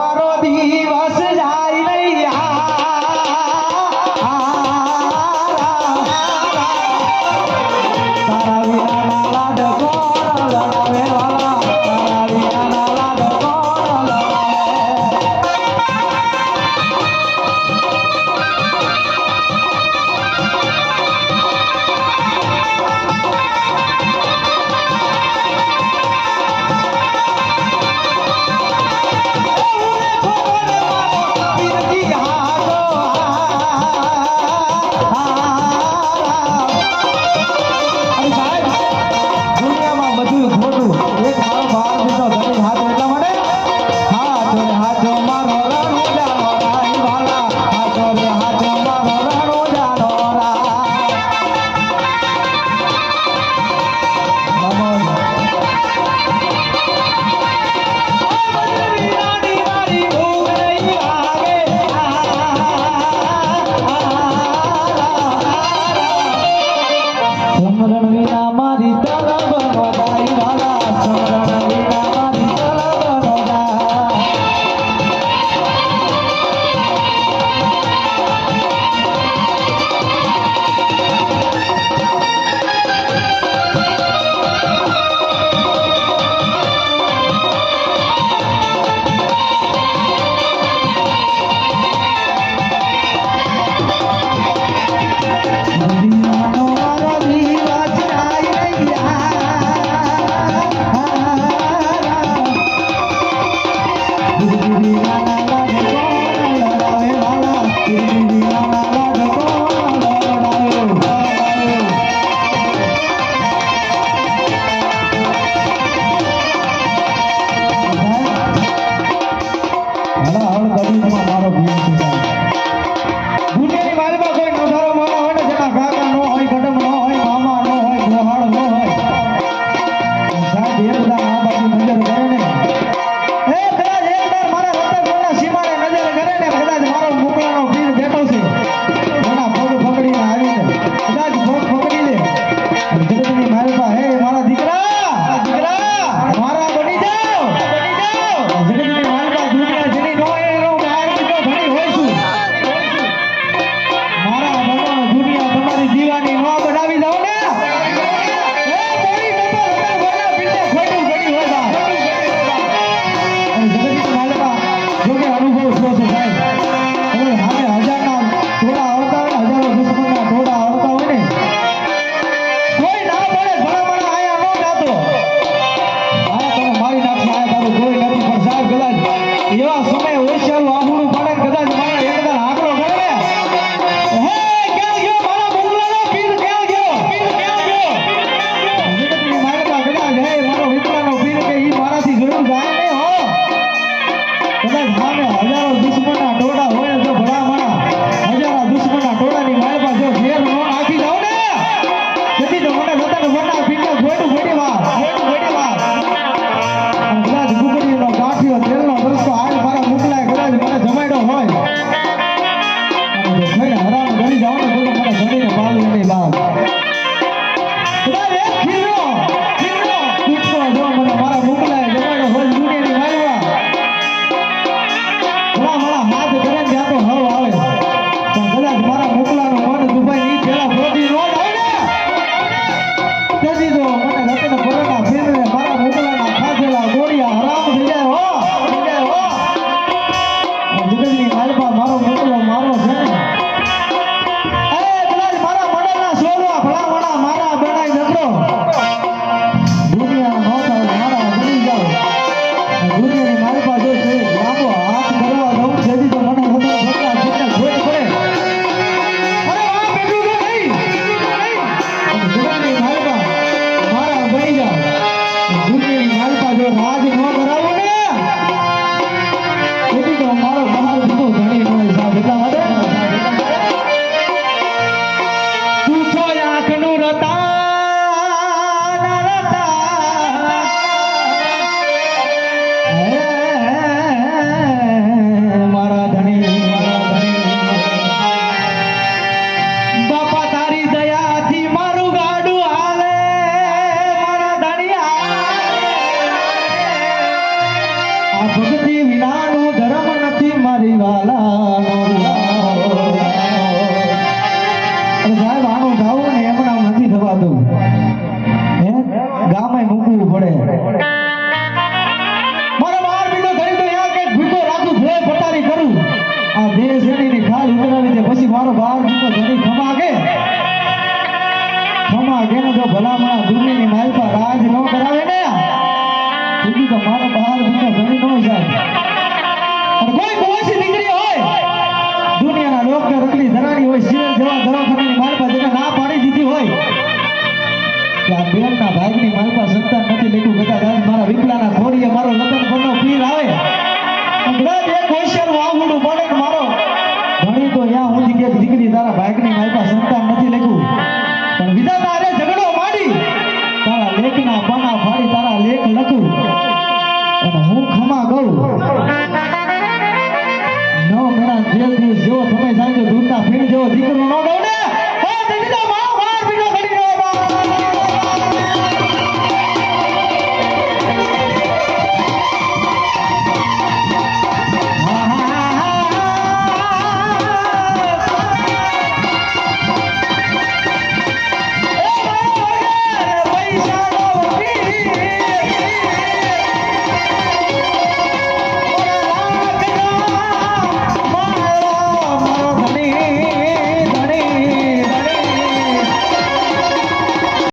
મારો નથી વિનાનું ધર્મ નથી મારી વાલાનો. દીકરી તારા ભાગની માલપા સંતાન નથી લખ્યું. પણ વિધાતા અરે ઝઘડો માંડી તારા લેખના પાના ફાડી તારા લેખ લખું. પણ હું ખમા કહું નવ મહિના જેલ દિવસ જેવો તમે જાણજો દૂધના ફીણ જેવો દીકરો ન ગયો